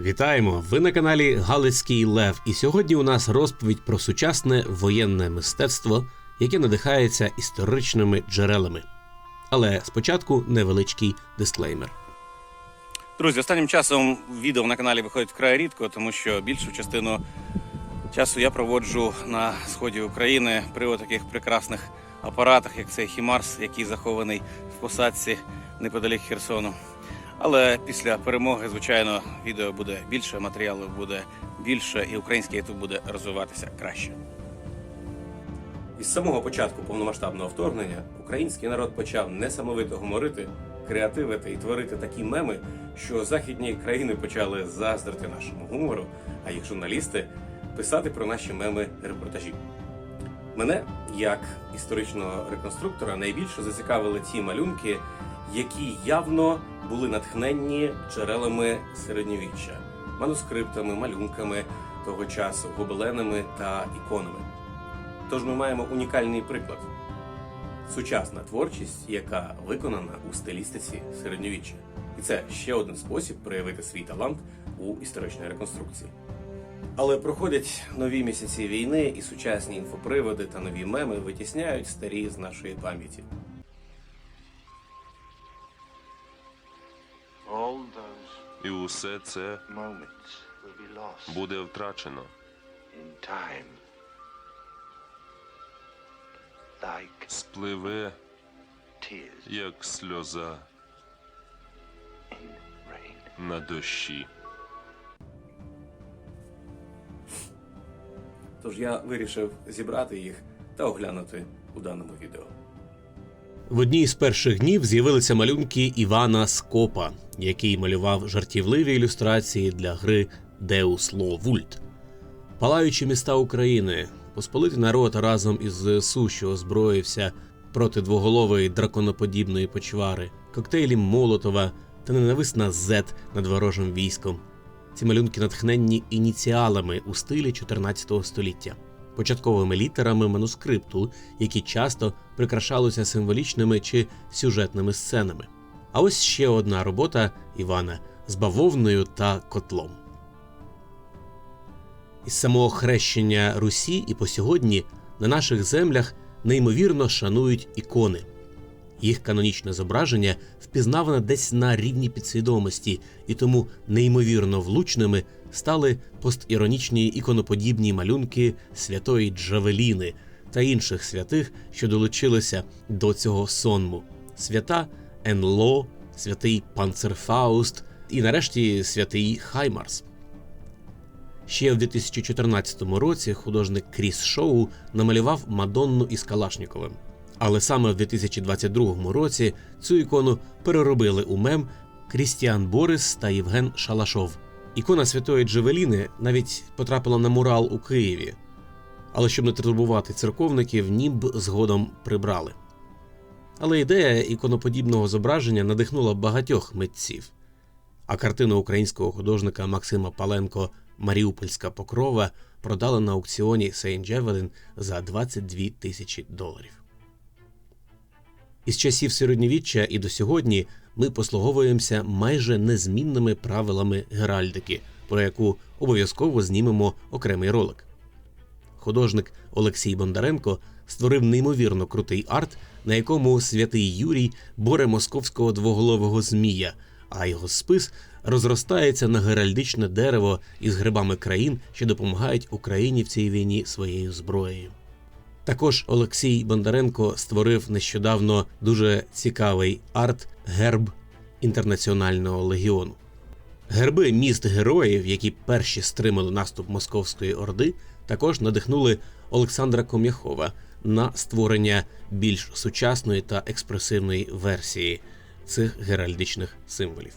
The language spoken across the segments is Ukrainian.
Вітаємо! Ви на каналі Галицький Лев. І сьогодні у нас розповідь про сучасне воєнне мистецтво, яке надихається історичними джерелами. Але спочатку невеличкий дисклеймер. Друзі, останнім часом відео на каналі виходить вкрай рідко, тому що більшу частину часу я проводжу на сході України при таких прекрасних апаратах, як цей Хімарс, який захований в посадці неподалік Херсону. Але після перемоги, звичайно, відео буде більше, матеріалу буде більше, і український ютуб буде розвиватися краще. Із самого початку повномасштабного вторгнення український народ почав несамовито гуморити, креативити і творити такі меми, що західні країни почали заздрити нашому гумору, а їх журналісти писати про наші меми репортажі. Мене, як історичного реконструктора, найбільше зацікавили ті малюнки, які явно були натхненні джерелами середньовіччя, манускриптами, малюнками того часу, гобеленами та іконами. Тож ми маємо унікальний приклад сучасна творчість, яка виконана у стилістиці середньовіччя. І це ще один спосіб проявити свій талант у історичній реконструкції. Але проходять нові місяці війни, і сучасні інфоприводи та нові меми витісняють старі з нашої пам'яті. І усе це буде втрачено, спливе, як сльоза на дощі. Тож я вирішив зібрати їх та оглянути у даному відео. В одній з перших днів з'явилися малюнки Івана Скопа, який малював жартівливі ілюстрації для гри Deus Lo Vult. Палаючі міста України, посполитий народ разом із ЗСУ, що озброївся проти двоголової драконоподібної почвари, коктейлі Молотова та ненависна Z над ворожим військом. Ці малюнки натхненні ініціалами у стилі 14 століття, початковими літерами манускрипту, які часто прикрашалися символічними чи сюжетними сценами. А ось ще одна робота Івана з бавовною та котлом. Із самого хрещення Русі і по сьогодні на наших землях неймовірно шанують ікони. Їх канонічне зображення впізнаване десь на рівні підсвідомості, і тому неймовірно влучними стали постіронічні іконоподібні малюнки святої Джавеліни та інших святих, що долучилися до цього сонму: свята Енло, святий Панцерфауст і нарешті святий Хаймарс. Ще в 2014 році художник Кріс Шоу намалював Мадонну із Калашніковим. Але саме в 2022 році цю ікону переробили у мем Крістіан Борис та Євген Шалашов. Ікона святої Джевеліни навіть потрапила на мурал у Києві. Але щоб не турбувати церковників, німб згодом прибрали. Але ідея іконоподібного зображення надихнула багатьох митців. А картину українського художника Максима Паленко Маріупольська покрова продали на аукціоні Сейнт Джевелін за 22 тисячі доларів. Із часів середньовіччя і до сьогодні ми послуговуємося майже незмінними правилами геральдики, про яку обов'язково знімемо окремий ролик. Художник Олексій Бондаренко створив неймовірно крутий арт, на якому святий Юрій боре московського двоголового змія, а його спис розростається на геральдичне дерево із грибами країн, що допомагають Україні в цій війні своєю зброєю. Також Олексій Бондаренко створив нещодавно дуже цікавий арт герб інтернаціонального легіону. Герби міст героїв, які перші стримали наступ Московської Орди, також надихнули Олександра Ком'яхова на створення більш сучасної та експресивної версії цих геральдичних символів.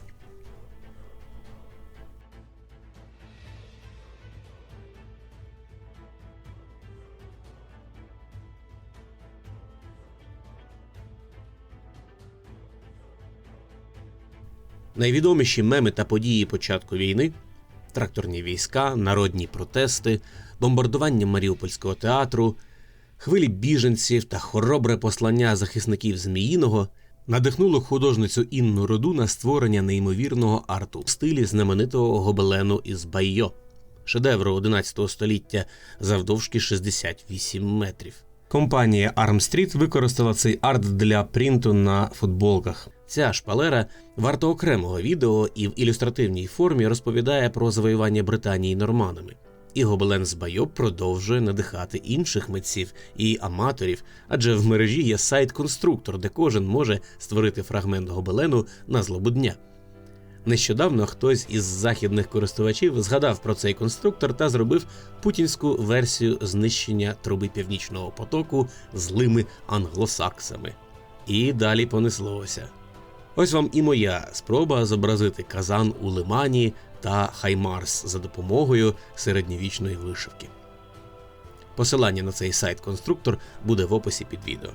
Найвідоміші меми та події початку війни тракторні війська, народні протести, бомбардування Маріупольського театру, хвилі біженців та хоробре послання захисників Зміїного надихнуло художницю Інну Роду на створення неймовірного арту в стилі знаменитого гобелену із Байо, шедевру 11 століття завдовжки 68 метрів. Компанія Street використала цей арт для принту на футболках. Ця шпалера варта окремого відео і в ілюстративній формі розповідає про завоювання Британії норманами. І гобелен з Байо продовжує надихати інших митців і аматорів, адже в мережі є сайт-конструктор, де кожен може створити фрагмент гобелену на злобу дня. Нещодавно хтось із західних користувачів згадав про цей конструктор та зробив путінську версію знищення труби північного потоку злими англосаксами. І далі понеслося. Ось вам і моя спроба зобразити казан у лимані та Хаймарс за допомогою середньовічної вишивки. Посилання на цей сайт-конструктор буде в описі під відео.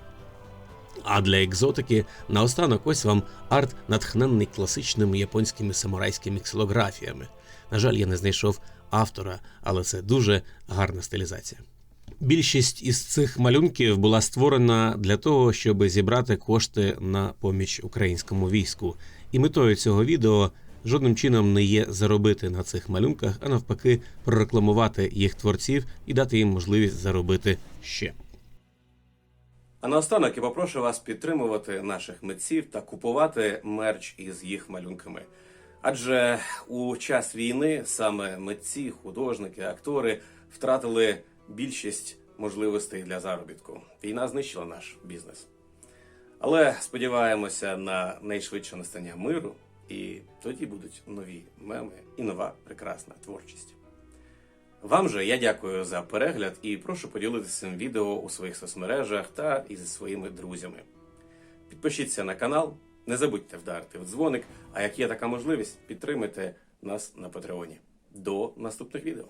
А для екзотики наостанок ось вам арт, натхненний класичними японськими самурайськими ксилографіями. На жаль, я не знайшов автора, але це дуже гарна стилізація. Більшість із цих малюнків була створена для того, щоб зібрати кошти на поміч українському війську. І метою цього відео жодним чином не є заробити на цих малюнках, а навпаки, прорекламувати їх творців і дати їм можливість заробити ще. А наостанок я попрошу вас підтримувати наших митців та купувати мерч із їх малюнками. Адже у час війни саме митці, художники, актори втратили більшість можливостей для заробітку. Війна знищила наш бізнес. Але сподіваємося на найшвидше настання миру, і тоді будуть нові меми і нова прекрасна творчість. Вам же я дякую за перегляд і прошу поділитися цим відео у своїх соцмережах та із своїми друзями. Підпишіться на канал, не забудьте вдарити в дзвоник, а як є така можливість, підтримайте нас на Патреоні. До наступних відео.